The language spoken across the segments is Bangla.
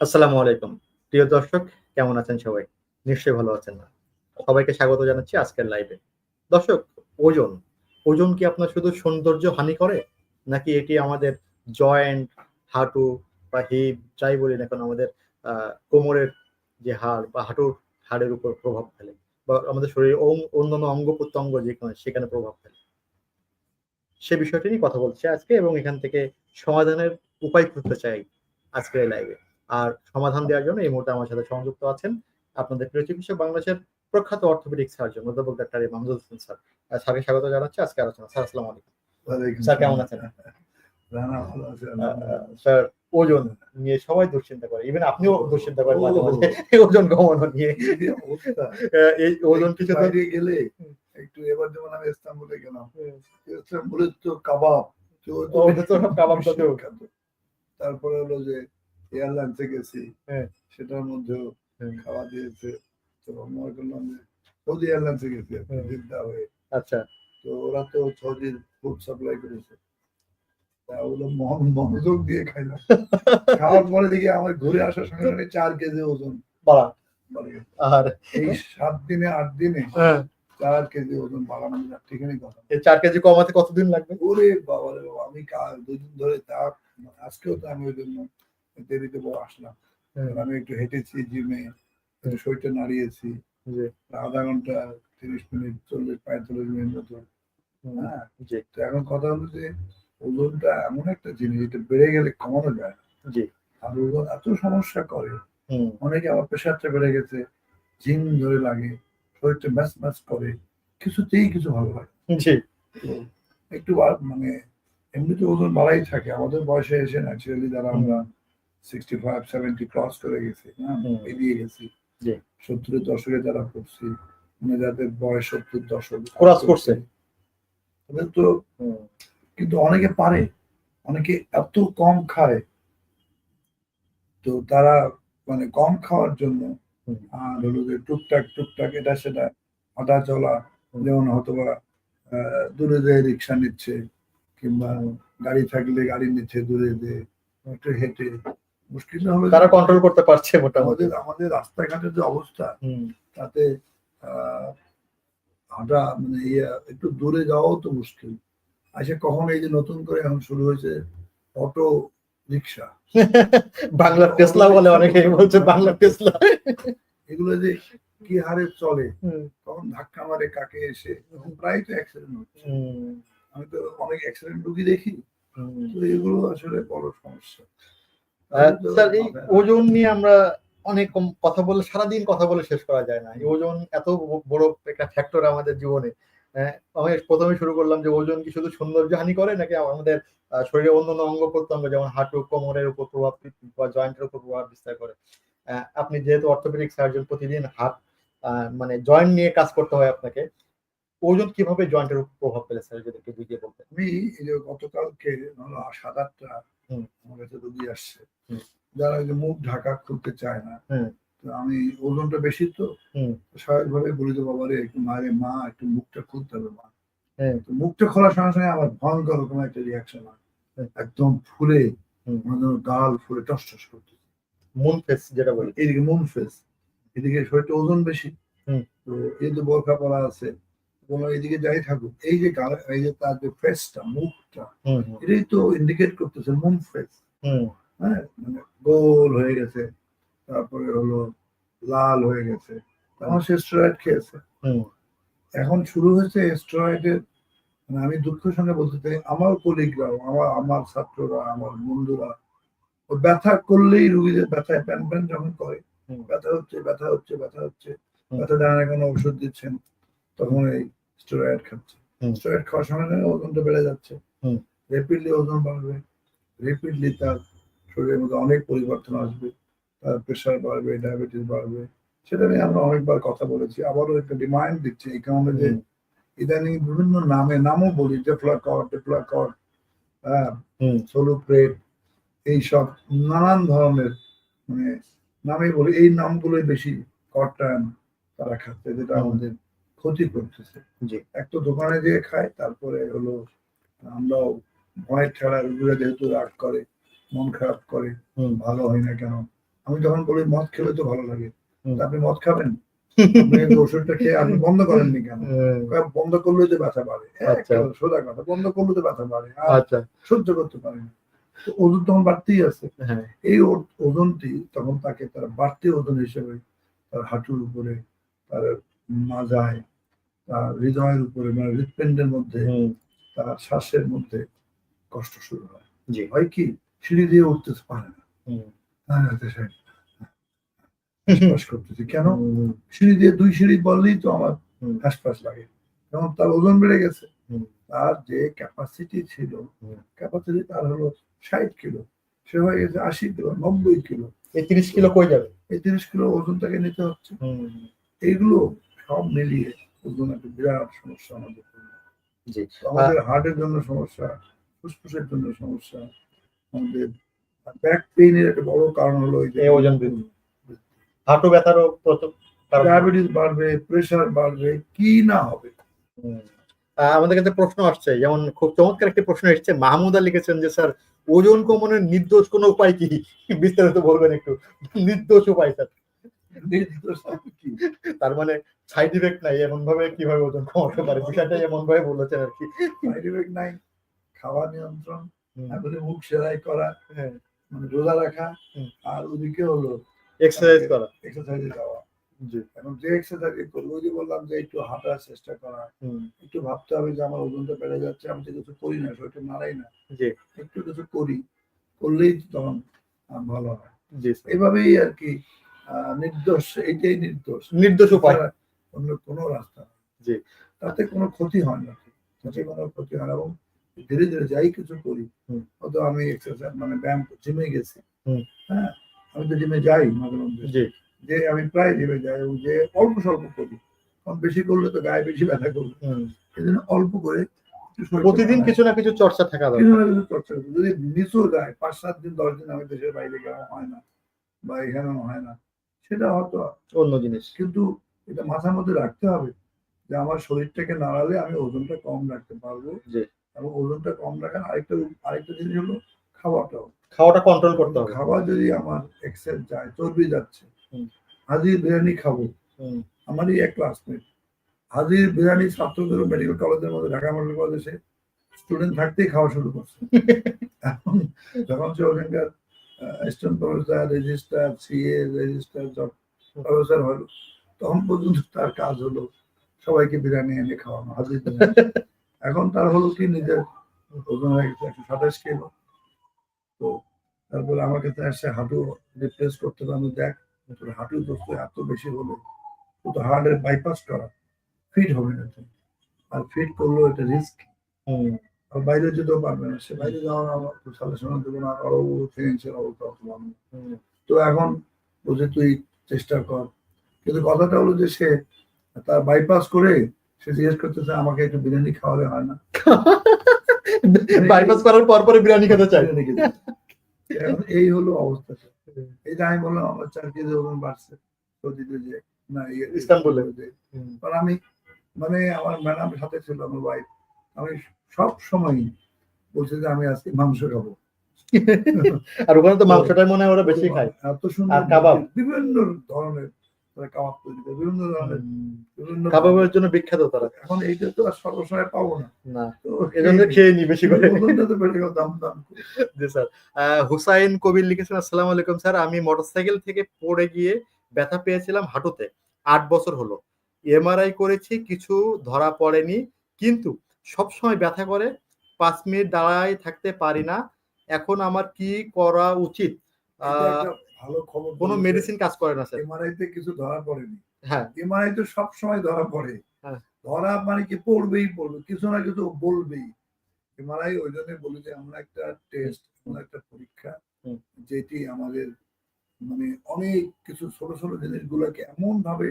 আসসালামু আলাইকুম। প্রিয় দর্শক, কেমন আছেন সবাই? নিশ্চয়ই ভালো আছেন না? সবাইকে স্বাগত জানাচ্ছি আজকের লাইভে। দর্শক, ওজন। ওজন কি আপনার শুধু সৌন্দর্য হানি করে? নাকি এটি আমাদের জয়েন্ট, হাঁটু বা হিপ, যাই বলি না কেন, আমাদের কোমরের যে হাড় বা হাঁটুর হাড়ের উপর প্রভাব ফেলে? বা আমাদের শরীরের অং- অন্যান্য অঙ্গ প্রত্যঙ্গ যেখানে সেখানে প্রভাব ফেলে? সে বিষয়টি নিয়ে কথা বলছি আজকে এবং এখান থেকে সমাধানের উপায় খুঁজতে চাই আজকের লাইভে। আর সমাধান দেওয়ার জন্য এই মুহূর্তে আমার সাথে সংযুক্ত আছেন আপনাদের প্রিয় চিকিৎসক বাংলাদেশের প্রখ্যাত অর্থোপেডিক সার্জন অধ্যাপক ডাক্তার মাহমুদুল হোসেন স্যার। স্যারকে স্বাগত জানাচ্ছি আজকে আলোচনা স্যার আসসালামু আলাইকুম। স্যার কেমন আছেন? আছে স্যার ওজন নিয়ে সবাই দুশ্চিন্তা করে ইভেন আপনিও দুশ্চিন্তা করেন মাঝে মাঝে। ওজন কমানো নিয়ে। আহ, এই ওজন কিছু গেলে একটু এবার যেমন আমি ইস্তাম্বুলে গেলাম। ইস্তাম্বুলে তো কাবাব কাবাব। তারপরে হলো যে এয়ারলাইন্সে গেছি হ্যাঁ। সেটার মধ্যেও খাওয়া দিয়েছে। তো মনে করলাম যে সৌদি এয়ারলাইন্সে গেছি জিদ্দা হয়ে। আচ্ছা। তো ওরা তো সৌদির ফুড সাপ্লাই করেছে। তা ওগুলো মন মনোযোগ দিয়ে খাইলাম খাওয়ার পরে দেখি আমার ঘুরে আসার সঙ্গে সঙ্গে চার কেজি ওজন বাড়া। আর এই সাত দিনে আট দিনে হ্যাঁ, চার কেজি ওজন বাড়ানো ঠিকই কথা। এই চার কেজি কমাতে কতদিন লাগবে? ওরে বাবা রে বাবা আমি দুদিন ধরে তা আজকেও তো আমি ওই জন্য দেরিতে বড় আসলাম আমি একটু হেঁটেছি জিমে একটু শরীরটা নাড়িয়েছি। আধা ঘণ্টা তিরিশ মিনিট চল্লিশ পঁয়তাল্লিশ মিনিট মতো। হ্যাঁ? এখন কথা হলো যে ওজনটা এমন একটা জিনিস এটা বেড়ে গেলে কমানো যায় না। আর ওজন এত সমস্যা করে। অনেকে আমার প্রেশারটা বেড়ে গেছে জিম ধরে লাগে শরীরটা ম্যাচ ম্যাচ করে কিছুতেই কিছু ভালো লাগে না। একটু মানে এমনিতে ওজন বাড়াই থাকে। আমাদের বয়সে এসে ন্যাচারালি যারা আমরা সিক্সটি ফাইভ সেভেন্টি ক্রস করে গেছি হ্যাঁ এগিয়ে গেছি। জি। সত্তরের দশকে যারা পড়ছি মানে যাদের বয়স সত্তর দশক Cross করছে। তাদের তো কিন্তু অনেকে পারে অনেকে এত কম খায়। তো তারা মানে কম খাওয়ার জন্য আর হলো যে টুকটাক টুকটাক এটা সেটা হাঁটা চলা যেমন হয়তো বা আহ, দূরে যে রিক্সা নিচ্ছে কিংবা গাড়ি থাকলে গাড়ি নিচ্ছে দূরে যে একটু হেঁটে। মুশকিল হবে তারা কন্ট্রোল করতে পারছে মোটামুটি। আমাদের রাস্তাঘাটের যে অবস্থা হুম, তাতে হাঁটা মানে একটু দূরে যাওয়াও তো মুশকিল। আচ্ছা কখন এই যে নতুন করে এখন শুরু হয়েছে অটো রিক্সা? বাংলার টেসলা বলে অনেকে বলছে বাংলার টেসলা এগুলো যে কি হারে চলে কখন ধাক্কা মারে কাকে এসে প্রায় তো অ্যাক্সিডেন্ট হচ্ছে। আমি তো অনেক অ্যাক্সিডেন্ট রুগী দেখি। তো এগুলো আসলে বড় সমস্যা। স্যার এই ওজন নিয়ে আমরা অনেক কথা বলে সারাদিন কথা বলে শেষ করা যায় না। ওজন এত বড় একটা ফ্যাক্টর আমাদের জীবনে। আহ, আমি প্রথমে শুরু করলাম যে ওজন কি শুধু সৌন্দর্য হানি করে নাকি আমাদের আহ, শরীরের অন্যান্য অঙ্গ প্রত্যঙ্গ যেমন হাঁটু কোমরের উপর প্রভাব বি- বা জয়েন্টের উপর প্রভাব বিস্তার করে। আপনি যেহেতু অর্থোপেডিক সার্জন প্রতিদিন হাত মানে জয়েন্ট নিয়ে কাজ করতে হয় আপনাকে। ওজন কীভাবে জয়েন্টের উপর প্রভাব ফেলে স্যার যদি একটু বুঝিয়ে বলতেন? আমি গতকালকে সাত আটটা। আমার কাছে রুগী আসছে। যারা যে মুখ ঢাকা খুলতে চায় না। তো আমি ওজনটা বেশি তো হুম। স্বাভাবিকভাবে বলি তো বাবারে একটু মারে মা একটু মুখটা খুলতে হবে মা। হ্যাঁ। তো মুখটা খোলার সঙ্গে সঙ্গে আমার ভয়ঙ্কর রকম একটা রিয়াকশন হয়। একদম ফুলে। গাল ফুলে টস টস করতে মুন ফেস যেটা বলি। এদিকে মুন ফেস এদিকে শরীরটা ওজন বেশি। হুম। তো এই যে বোরখা পরা আছে কোনো এদিকে যাই থাকুক এই যে এই যে তার যে ফেসটা মুখটা এটাই তো ইন্ডিকেট করতেছে মুন ফেস হ্যাঁ মানে গোল হয়ে গেছে তারপরে হলো লাল হয়ে গেছে তখন সে স্টেরয়েড খেয়েছে। এখন শুরু হয়েছে স্টেরয়েডের মানে আমি দুঃখের সঙ্গে বলতে চাই আমার কলিগরাও আমার আমার ছাত্ররা আমার বন্ধুরা ও ব্যথা করলেই রুগীদের ব্যথায় প্যান প্যান যখন করে ব্যথা হচ্ছে ব্যথা হচ্ছে ব্যথা হচ্ছে। ব্যথা জানা কোনো ওষুধ দিচ্ছেন তখন এই স্টেরয়েড খাচ্ছে। স্টেরয়েড খাওয়ার সঙ্গে সঙ্গে ওজনটা বেড়ে যাচ্ছে। রেপিডলি ওজন বাড়বে। রেপিডলি তার শরীরের মধ্যে অনেক পরিবর্তন আসবে। তার প্রেশার বাড়বে ডায়াবেটিস বাড়বে। সেটা নিয়ে আমরা অনেকবার কথা বলেছি। আবারও একটা রিমাইন্ড দিচ্ছি এই কারণে যে ইদানিং বিভিন্ন নামে নামও বলি ডেফ্লাকট ডেফ্লাকট হ্যাঁ সোলোপ্রেট এইসব নানান ধরনের মানে নামে বলি। এই নামগুলোই বেশি কটন তারা খাচ্ছে যেটা আমাদের ক্ষতি করতেছে। এক তো দোকানে যেয়ে খায় তারপরে হলো আমরাও ভয়ের ছাড়া রোগীরা যেহেতু রাগ করে মন খারাপ করে ভালো হয় না কেন? আমি যখন বলি মদ খেলে তো ভালো লাগে আপনি মদ খাবেন? ওষুধটা খেয়ে আপনি বন্ধ করেননি কেন? বন্ধ করলে তো ব্যথা বাড়ে। আচ্ছা। সোজা কথা বন্ধ করলে তো ব্যথা বাড়ে আচ্ছা। সহ্য করতে পারে না। ওজন তখন বাড়তেই আছে। হ্যাঁ। এই ওজনটি তখন তাকে তার বাড়তি ওজন হিসেবে তার হাঁটুর উপরে তার মাজায় তার হৃদয়ের উপরে মানে হৃৎপিণ্ডের মধ্যে তার শ্বাসের মধ্যে কষ্ট শুরু হয়। জি। হয় কি? সিঁড়ি দিয়ে উঠতে পারে না। হুম, হ্যাঁ, সাহেব, হাঁসফাঁস করতেছি কেন? সিঁড়ি দিয়ে দুই সিঁড়ি বললেই তো আমার হুম। হাঁসফাঁস লাগে। কারণ তার ওজন বেড়ে গেছে। তার যে ক্যাপাসিটি ছিল ক্যাপাসিটি তার হলো ষাট কিলো। সে হয়ে গেছে আশি কিলো নব্বই কিলো। এই তিরিশ কিলো কই যাবে? এই তিরিশ কিলো ওজন তাকে নিতে হচ্ছে। এইগুলো সব মিলিয়ে ওজন একটা বিরাট সমস্যা আমাদের জি। আমাদের হার্টের জন্য সমস্যা ফুসফুসের জন্য সমস্যা আমাদের ব্যাক পেইনের একটা বড় কারণ হলো এই যে ওজন বৃদ্ধি। হাঁটু ব্যথারও প্রথম ডায়াবেটিস বাড়বে প্রেশার বাড়বে কি না হবে? আমাদের কাছে প্রশ্ন আসছে যেমন খুব চমৎকার একটি প্রশ্ন এসেছে মাহমুদা লিখেছেন যে স্যার ওজন কমানোর নির্দোষ কোনো উপায় কি? বিস্তারিত বলবেন একটু। নির্দোষ উপায় স্যার? তার মানে সাইড ইফেক্ট নাই এমন ভাবে কীভাবে ওজন কমাতে পারে? বিষয়টা এমন ভাবে বলেছেন আর কি। সাইড এফেক্ট নাই খাওয়া নিয়ন্ত্রণ তারপরে মুখ সেলাই করা হ্যাঁ। মানে রোজা রাখা আর ওদিকে হলো এক্সারসাইজ করা। এক্সারসাইজে যাওয়া। এখন যে এক্সারসাইজ করব যে বললাম যে একটু হাঁটার চেষ্টা করা একটু ভাবতে হবে যে আমার ওজনটা বেড়ে যাচ্ছে আমি তো কিছু করি না শরীরটা নাড়াই না। একটু কিছু করি করলেই তখন ভালো হয়। এভাবেই আর কি নির্দোষ এইটাই নির্দোষ। নির্দোষ উপায়। অন্য কোনো রাস্তা। জি। তাতে কোনো ক্ষতি হয় না। তাতে কোনো ক্ষতি হয় এবং ধীরে ধীরে যাই কিছু করি। হয়তো আমি এক্সারসাইজ মানে ব্যায়াম জিমে গেছি। হ্যাঁ আমি তো জিমে যাই মাঝে মধ্যে। যে আমি প্রায় জিমে যাই এবং যে অল্প স্বল্প করি। কারণ বেশি করলে তো গায়ে বেশি ব্যথা করবে। এই জন্য অল্প করে প্রতিদিন কিছু না কিছু চর্চা থাকা কিছু না কিছু চর্চা। যদি নিচু যায় পাঁচ সাত দিন দশ দিন আমি দেশের বাইরে গেলাম হয় না বা এখানেও হয় না সেটা হয়তো অন্য জিনিস। কিন্তু এটা মাথার মধ্যে রাখতে হবে যে আমার শরীরটাকে নাড়ালে আমি ওজনটা কম রাখতে পারব। এবং ওজনটা কম রাখার আরেকটা আরেকটা জিনিস হলো খাওয়াটাও। খাওয়াটা কন্ট্রোল করতে হবে। খাওয়া যদি আমার এক্সেস যায় চর্বি যাচ্ছে হাজির বিরিয়ানি খাব আমারই এক ক্লাসমেট হাজির বিরিয়ানি ছাত্রদের মেডিকেল কলেজের মধ্যে ঢাকা মেডিকেল কলেজে স্টুডেন্ট থাকতেই খাওয়া শুরু করছে। এখন যখন সে ওখানকার assistant professor registrar CA registrar professor হলো, তখন পর্যন্ত তার কাজ হলো সবাইকে বিরিয়ানি এনে খাওয়ানো হাজির এখন তার হলো কি নিজের ওজন হয়ে সাতাশ তো তারপরে আমার কাছে আসছে হাঁটু রিপ্লেস করতে পারব দেখ তোর হাঁটু দোস্ত এত বেশি হলো তো হার্টের বাইপাস করা ফিট হবে না আর ফিট করলেও এটা রিস্ক বাইরে যেতেও পারবে না। সে বাইরে যাওয়ার আমার তো সাজেশন দেবো না আরও ফিনান্সিয়াল অবস্থা। তো এখন বলছে তুই চেষ্টা কর। কিন্তু কথাটা হলো যে সে তার বাইপাস করে সে জিজ্ঞেস করতেছে আমাকে একটু বিরিয়ানি খাওয়ালে হয় না? বাইপাস করার পর পরে বিরিয়ানি খেতে চাই। এখন এই হলো অবস্থা এই যে আমি বললাম আমার চার কেজি বাড়ছে সৌদিতে যে না ইয়ে- ইস্তানবুলে। কারণ আমি মানে আমার ম্যাডাম সাথে ছিল আমার ওয়াইফ আমি সব সময় বলছি যে আমি আজকে মাংস খাব। আর ওখানে তো মাংসটাই মনে হয় ওরা বেশি খায়। এত সুন্দর আর কাবাব? বিভিন্ন ধরনের তারা কাবাব তৈরি করে বিভিন্ন ধরনের বিভিন্ন কাবাবের জন্য বিখ্যাত তারা। এখন এইটা তো আর সর্বসময় পাবো না। না এজন্য খেয়ে নি বেশি করে। দাম দাম জি স্যার। হুসাইন কবির লিখেছেন আসসালামু আলাইকুম স্যার আমি মোটরসাইকেল থেকে পড়ে গিয়ে ব্যথা পেয়েছিলাম হাঁটুতে। আট বছর হলো। এমআরআই করেছি কিছু ধরা পড়েনি কিন্তু সব সময় ব্যথা করে পাঁচ মিনিট দাঁড়ায় থাকতে পারি না। এখন আমার কি করা উচিত? ভালো খবর কোনো মেডিসিন কাজ করে না স্যার। এমআরআই তে কিছু ধরা পড়েনি। হ্যাঁ। এমআরআই তো সব সময় ধরা পড়ে। হ্যাঁ। ধরা মানে কি পড়বেই পড়বে কিছু না কিছু বলবেই। এমআরআই ওই জন্য বলি যে আমরা একটা টেস্ট আমরা একটা পরীক্ষা। যেটি আমাদের মানে অনেক কিছু ছোট ছোট জিনিসগুলোকে এমন ভাবে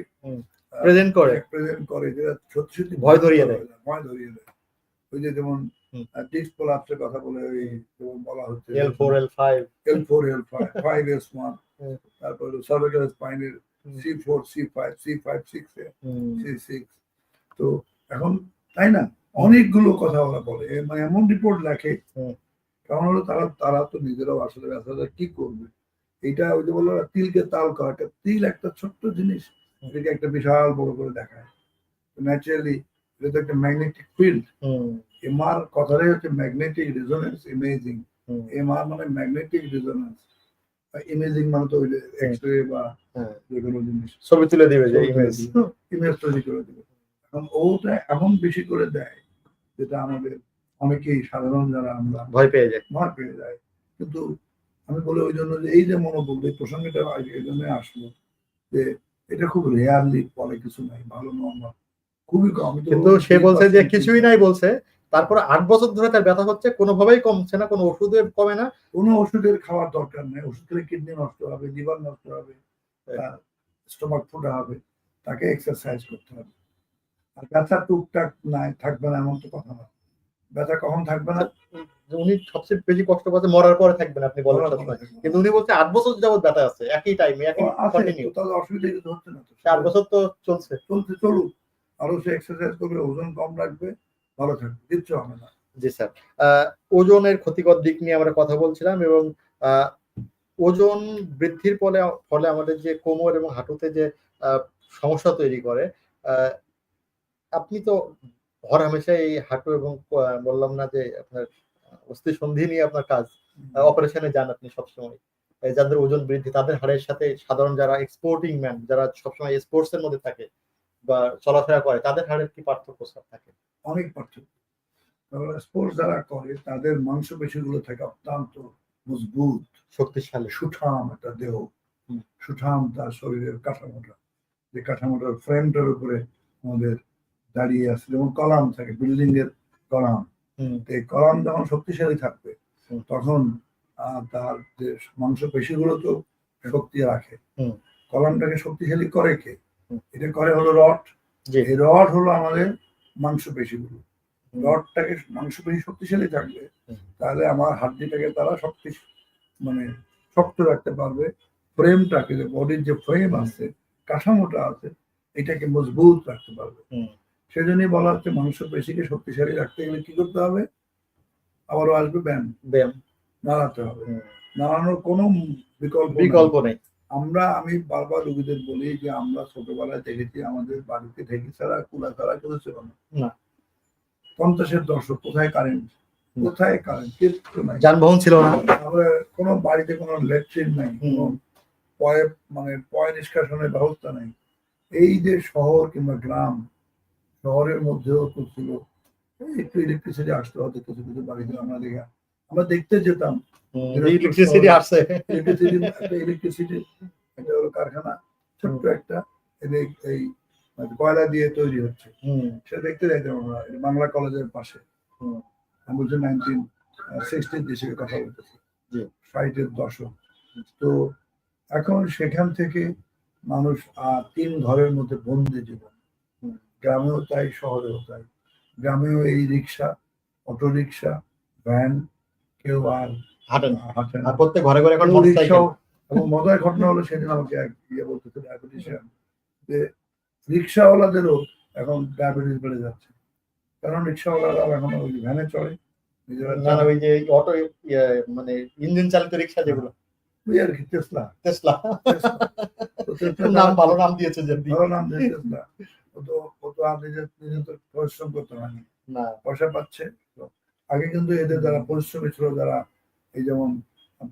প্রেজেন্ট করে। প্রেজেন্ট করে যেটা সত্যি সত্যি ভয় ধরিয়ে দেয়। ভয় ধরিয়ে দেয়। ওই যে যেমন। ডিস্ক প্রলাপসের কথা বলে ওই যেমন বলা হচ্ছে। L four L five L four L five five S one. তারপরে cervical স্পাইনের C four C five C five six C six তো এখন তাই না? অনেকগুলো কথা ওরা বলে। মানে এমন রিপোর্ট লেখে। কারণ হলো তারা তারা তো নিজেরাও আসলে ব্যবসাটা কি করবে? এটা ওই যে বলল তিলকে তাল করা তিল একটা ছোট্ট জিনিস। এটাকে একটা বিশাল বড় করে দেখায়। ন্যাচারালি এটা তো একটা ম্যাগনেটিক ফিল্ড এমআর কথাটাই হচ্ছে ম্যাগনেটিক রেজোনেন্স ইমেজিং এমআর মানে ম্যাগনেটিক রেজোনেন্স ইমেজিং মানে তো ওই এক্স রে বা হ্যাঁ। যে কোনো জিনিস। ছবি তুলে দিবে যে ইমেজ ইমেজ তৈরি করে দেবে। এখন ওটা এমন বেশি করে দেয় যেটা আমাদের অনেকেই সাধারণ যারা আমরা ভয় পেয়ে যায়। ভয় পেয়ে যায়। কিন্তু আমি বলি ওই জন্য যে এই যে মনোবল এই প্রসঙ্গটা এই জন্য আসলো যে এটা খুব রেয়ারলি বলে কিছু নাই ভালো নর্মাল খুবই কম কিন্তু সে বলছে যে কিছুই নাই বলছে। তারপরে আট বছর ধরে তার ব্যথা হচ্ছে কোনোভাবেই কমছে না কোনো ওষুধে কমে না। কোনো ওষুধের খাওয়ার দরকার নেই। ওষুধ খেলে কিডনি নষ্ট হবে লিভার নষ্ট হবে স্টোমাক ফোটা হবে তাকে এক্সারসাইজ করতে হবে। আর ব্যথা টুকটাক নাই থাকবে না এমন তো কথা না। ব্যথা কখন থাকবে না? উনি সবচেয়ে বেশি কষ্ট পাচ্ছে মরার পরে থাকবেন আপনি বলেন সবসময়। কিন্তু উনি বলছে আট বছর যাবত ব্যথা আছে একই টাইমে একই কন্টিনিউ তাহলে অসুবিধা কিছু হচ্ছে না চার বছর তো চলছে। চলতে চলুক। আরও সে এক্সারসাইজ করবে ওজন কম রাখবে ভালো থাকবে কিচ্ছু হবে না। জি স্যার। ওজনের ক্ষতিকর দিক নিয়ে আমরা কথা বলছিলাম এবং ওজন বৃদ্ধির ফলে ফলে আমাদের যে কোমর এবং হাঁটুতে যে সমস্যা তৈরি করে আপনি তো হর হামেশা এই হাঁটু এবং বললাম না যে আপনার অস্থি সন্ধি নিয়ে আপনার কাজ অপারেশনে যান আপনি সবসময়। যাদের ওজন বৃদ্ধি তাদের হাড়ের সাথে সাধারণ যারা এক্সপোর্টিং ম্যান যারা সবসময় স্পোর্টস এর মধ্যে থাকে বা চলাফেরা করে তাদের হাড়ের কি পার্থক্য স্যার থাকে? অনেক পার্থক্য। স্পোর্টস যারা করে তাদের মাংসপেশিগুলো থাকে অত্যন্ত মজবুত শক্তিশালী। সুঠাম একটা দেহ। সুঠাম তার শরীরের কাঠামোটা। যে কাঠামোটার ফ্রেমটার উপরে আমাদের দাঁড়িয়ে আছে যেমন কলাম থাকে বিল্ডিং এর কলাম। এই কলাম যখন শক্তিশালী থাকবে তখন আহ, তার যে মাংসপেশিগুলো তো শক্তি রাখে। কলামটাকে শক্তিশালী করে কে। এটা করে হলো রড। এই রড হলো আমাদের মাংসপেশিগুলো। রডটাকে মাংসপেশি শক্তিশালী থাকবে তাহলে আমার হাড্ডিটাকে তারা শক্তি মানে শক্ত রাখতে পারবে। ফ্রেমটাকে যে বডির যে ফ্রেম। আছে কাঠামোটা আছে এটাকে মজবুত রাখতে পারবে। সেজন্যই বলা হচ্ছে মাংসপেশিকে শক্তিশালী রাখতে গেলে কি করতে হবে? আবারও আসবে ব্যায়াম। ব্যায়াম। নাড়াতে হবে। নাড়ানোর কোনো বিকল্প বিকল্প নেই। আমরা আমি বারবার রোগীদের বলি যে আমরা ছোটবেলায় দেখেছি আমাদের বাড়িতে ঢেকি ছাড়া কুলা ছাড়া কেউ ছিল না। পঞ্চাশের দশক কোথায় কারেন্ট কোথায় কারেন্ট কিচ্ছু নাই। যানবাহন ছিল না। তারপরে কোনো বাড়িতে কোনো লেট্রিন নাই। কোনো পয় মানে পয় নিষ্কাশনের ব্যবস্থা নাই। এই যে শহর কিংবা গ্রাম শহরের মধ্যেও ছিল। এই একটু ইলেকট্রিসিটি আসতে হতো কিছু কিছু বাড়িতে আমরা দেখা আমরা দেখতে যেতাম। ইলেকট্রিসিটি আসছে। ইলেকট্রিসিটি ইলেকট্রিসিটি এটা হলো কারখানা ছোট্ট একটা এই মানে কয়লা দিয়ে তৈরি হচ্ছে। হুম। সেটা দেখতে যাইতাম আমরা বাংলা কলেজের পাশে। আমি বলছি নাইনটিন সিক্সটির দেশের কথা বলতেছি। ষাটের দশক। তো এখন সেখান থেকে মানুষ আর তিন ঘরের মধ্যে বন্দি জীবন। গ্রামেও তাই শহরেও তাই। গ্রামেও এই রিক্সা অটো রিক্সা ভ্যান কেউ আর হাঁটে না। আর প্রত্যেক ঘরে ঘরে এখন মোটরসাইকেল এবং মজার ঘটনা হলো সেদিন আমাকে এক ইয়ে বলতেছে ডায়াবেটিশিয়ান যে রিক্সাওয়ালাদেরও এখন ডায়াবেটিস বেড়ে যাচ্ছে। কারণ রিক্সাওয়ালারা এখন ওই ভ্যানে চড়ে না না ওই যে অটো মানে ইঞ্জিন চালিত রিক্সা যেগুলো। ওই আর কি টেসলা টেসলা নাম ভালো নাম দিয়েছে যে। ভালো নাম যে টেসলা ও তো ও তো আর নিজে নিজে তো পরিশ্রম করতে হয়নি না। পয়সা পাচ্ছে। আগে কিন্তু এদের যারা পরিশ্রমী ছিল যারা এই যেমন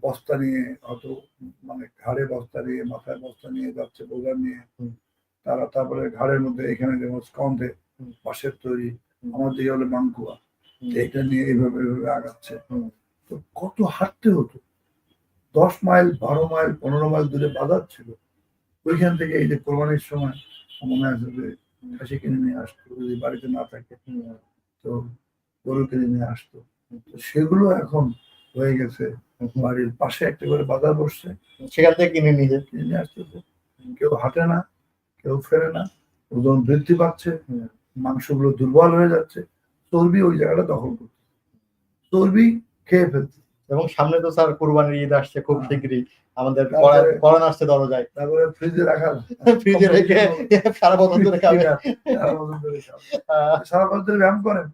বস্তা নিয়ে অত মানে ঘাড়ে বস্তা নিয়ে মাথায় বস্তা নিয়ে যাচ্ছে বোঝা নিয়ে। তারা তারপরে ঘাড়ের মধ্যে এখানে যেমন স্কন্ধে বাঁশের তৈরি আমার দিকে হলে মাঙ্কুয়া হুম। এইটা নিয়ে এইভাবে এইভাবে আগাচ্ছে। তো কত হাঁটতে হতো? দশ মাইল বারো মাইল পনেরো মাইল দূরে বাজার ছিল। ওইখান থেকে এই যে কোরবানির সময় মনে আছে যে খাসি কিনে নিয়ে আসতো যদি বাড়িতে না থাকে। তো গরু কিনে নিয়ে আসতো। সেগুলো এখন হয়ে গেছে। বাড়ির পাশে একটা করে বাজার বসছে। সেখান থেকে কিনে নিয়ে কিনে আসতেছে কেউ হাঁটে না কেউ ফেরে না ওজন বৃদ্ধি পাচ্ছে মাংসগুলো দুর্বল হয়ে যাচ্ছে। চর্বি ওই জায়গাটা দখল করছে। চর্বি খেয়ে ফেলছে। এবং সামনে তো স্যার কোরবানির ঈদ আসছে খুব হ্যাঁ। শীঘ্রই। আমাদের করোনা আসছে দরজায়। তারপরে ফ্রিজে রাখা ফ্রিজে রেখে সারা বছর ধরে খাবে। সারা বছর ধরে ব্যায়াম করেন।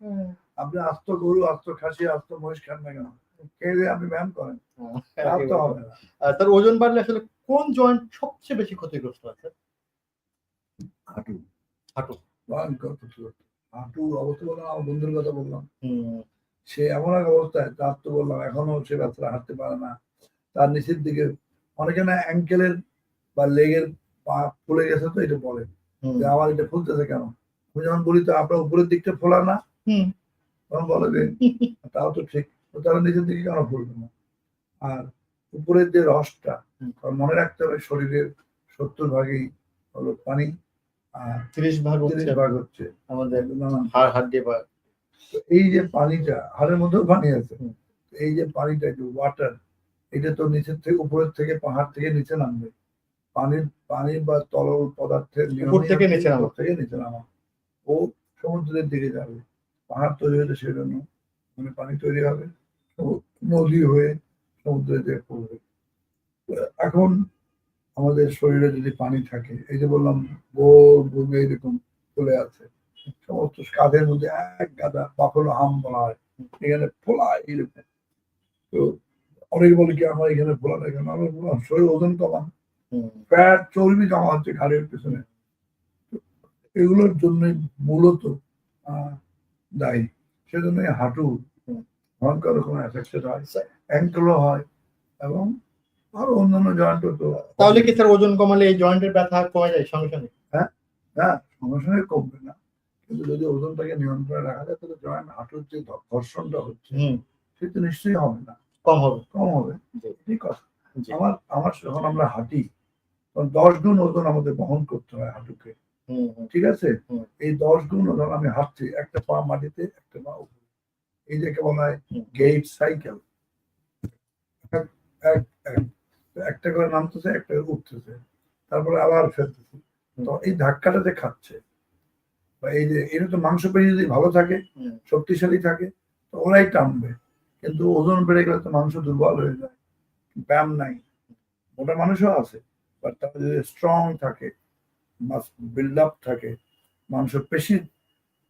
আপনি আস্ত গরু আস্ত খাসি আস্ত মহিষ খান না কেন? খেয়ে আপনি ব্যায়াম করেন। হ্যাঁ, তো হবে না। তার ওজন বাড়লে আসলে কোন জয়েন্ট সবচেয়ে বেশি ক্ষতিগ্রস্ত আছে হাঁটু। হাঁটু। ভয়ঙ্কর হতো। হাঁটুর অবস্থা বললাম আমার বন্ধুর কথা বললাম। হুম, সে এমন এক অবস্থায় তার তো বললাম এখনও সে বাচ্চারা হাঁটতে পারে না। তার নিচের দিকে অনেকে না অ্যাঙ্কেলের বা লেগের পা ফুলে গেছে তো এটা বলে। যে আমার এটা ফুলতেছে কেন? আমি যখন বলি তো আপনার উপরের দিকটা ফোলা না? হুম, তখন বলে যে তাও তো ঠিক। তারা নিচের দিকে কেন ফুলবে না? আর উপরের যে রসটা মনে রাখতে হবে শরীরের সত্তর ভাগই হলো পানি আর তিরিশ ভাগ তিরিশ হচ্ছে ভাগ হচ্ছে আমাদের হাড় হাড্ডি তো এই যে পানিটা হাড়ের মধ্যেও পানি আছে। এই যে পানিটা যে ওয়াটার এটা তো নিচের থেকে উপরের থেকে পাহাড় থেকে নিচে নামবে। পানির পানি বা তরল পদার্থের থেকে নিচে নামা। থেকে নিচে নামা ও সমুদ্রের দিকে যাবে। পাহাড় তৈরি হয়েছে সেই জন্য মানে পানি তৈরি হবে নদী হয়ে সমুদ্রে দিকে পড়বে। এখন আমাদের শরীরে যদি পানি থাকে এই যে বললাম গোল ভূমি এইরকম চলে আছে সমস্ত কাঁধের মধ্যে এক গাদা বাফলো হাম বলা হয় এখানে ফোলা এইরকম তো অনেকে বলে কি আমার এখানে ফোলা না কেন? আমার বললাম শরীর ওজন কমান। ফ্যাট চর্বি জমা হচ্ছে ঘাড়ের পেছনে। এগুলোর জন্যই মূলত আহ, দায়ী সেজন্য এই হাঁটু। ভয়ঙ্কর রকম এফেক্টেড হয় অ্যাঙ্কেলও হয় এবং আরও অন্যান্য জয়েন্টও তো। তাহলে কি স্যার ওজন কমালে এই জয়েন্টের ব্যথা কমে যায় সঙ্গে সঙ্গে? হ্যাঁ হ্যাঁ সঙ্গে সঙ্গে কমবে না। কিন্তু যদি ওজনটাকে নিয়ন্ত্রণে রাখা যায় তাহলে জয়েন্ট হাঁটুর যে ঘর্ষণটা হচ্ছে সেটা নিশ্চয়ই হবে না। কম হবে। কম হবে। ঠিক আছে জি। আমার আমার যখন আমরা হাঁটি তখন দশ গুণ ওজন আমাদের বহন করতে হয় হাঁটুকে। ঠিক আছে? এই দশ গুণ ধর আমি হাঁটছি একটা পা মাটিতে একটা পা উপরে। এই যে বলা হয়। গেট সাইকেল একটা করে নামতেছে একটা করে উঠতেছে। তারপরে আবার ফেলতেছে। তো এই ধাক্কাটা যে খাচ্ছে বা এই যে এটা তো মাংসপেশি যদি ভালো থাকে শক্তিশালী থাকে তো ওরাই টানবে। কিন্তু ওজন বেড়ে গেলে তো মাংস দুর্বল হয়ে যায়। ব্যায়াম নাই। মোটা মানুষও আছে বাট তারা যদি স্ট্রং থাকে বিল্ড আপ থাকে মাংস পেশি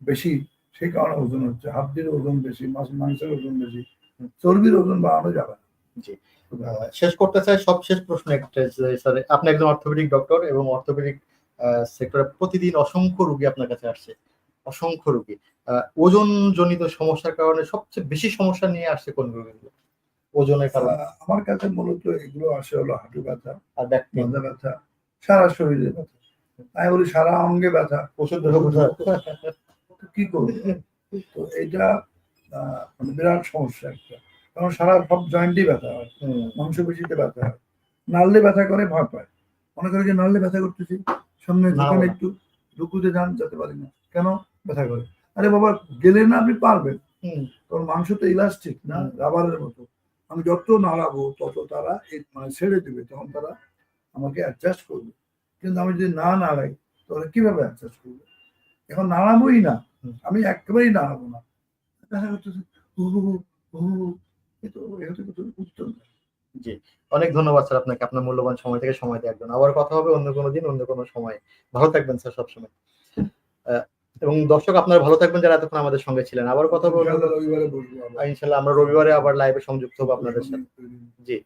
বেশি সেই কারণে ওজন হচ্ছে। হাড্ডির ওজন বেশি মাছ মাংসের ওজন বেশি চর্বির ওজন বাড়ানো যাবে না। জি। শেষ করতে চাই সব শেষ প্রশ্ন একটা স্যার আপনি একজন অর্থোপেডিক ডক্টর এবং অর্থোপেডিক সেক্টরে প্রতিদিন অসংখ্য রোগী আপনার কাছে আসছে। অসংখ্য রোগী। আহ, ওজন জনিত সমস্যার কারণে সবচেয়ে বেশি সমস্যা নিয়ে আসছে কোন রোগীগুলো? ওজনের কারণে। আমার কাছে মূলত এগুলো আসে হলো হাঁটু ব্যথা আর ব্যথা সারা শরীরে ব্যথা। আমি বলি সারা অঙ্গে ব্যথা ওষুধ কি করব? তো এটা মানে বিরাট সমস্যা একটা। কারণ সারা সব জয়েন্টই ব্যথা হয়। মাংসপেশিতে ব্যথা হয়। নাড়লে ব্যথা করে ভয় পায়। মনে করে যে নাড়লে ব্যথা করতেছি সামনে একটু রুকুতে যান যেতে পারি না। কেন? ব্যথা করে। আরে বাবা গেলে না আপনি পারবেন। হুম, কারণ মাংস তো ইলাস্টিক না রাবারের মতো। আমি যত নাড়াবো তত তারা মানে ছেড়ে দেবে। তখন তারা আমাকে অ্যাডজাস্ট করবে। কিন্তু আমি যদি না নাড়াই তাহলে কীভাবে অ্যাডজাস্ট করবে? এখন নাড়াবোই না। আমি একেবারেই নাড়াবো না। দেখা করতেছে এটা উত্তর না। অনেক ধন্যবাদ স্যার আপনাকে। আপনার মূল্যবান সময় থেকে সময় দেওয়ার জন্য। আবার কথা হবে অন্য কোনো দিন অন্য কোনো সময়। ভালো থাকবেন স্যার সবসময়। আহ, এবং দর্শক আপনারা ভালো থাকবেন যারা এতক্ষণ আমাদের সঙ্গে ছিলেন। আবার কথা বলব। ইনশাল্লাহ আমরা রবিবারে আবার লাইভে সংযুক্ত হব আপনাদের সাথে। জি।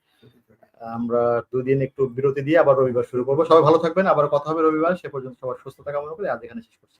আমরা দুদিন একটু বিরতি দিয়ে আবার রবিবার শুরু করব। সবাই ভালো থাকবেন আবার কথা হবে রবিবার। সে পর্যন্ত সবার সুস্থ থাকা মনে করি আজ এখানে শেষ করছি।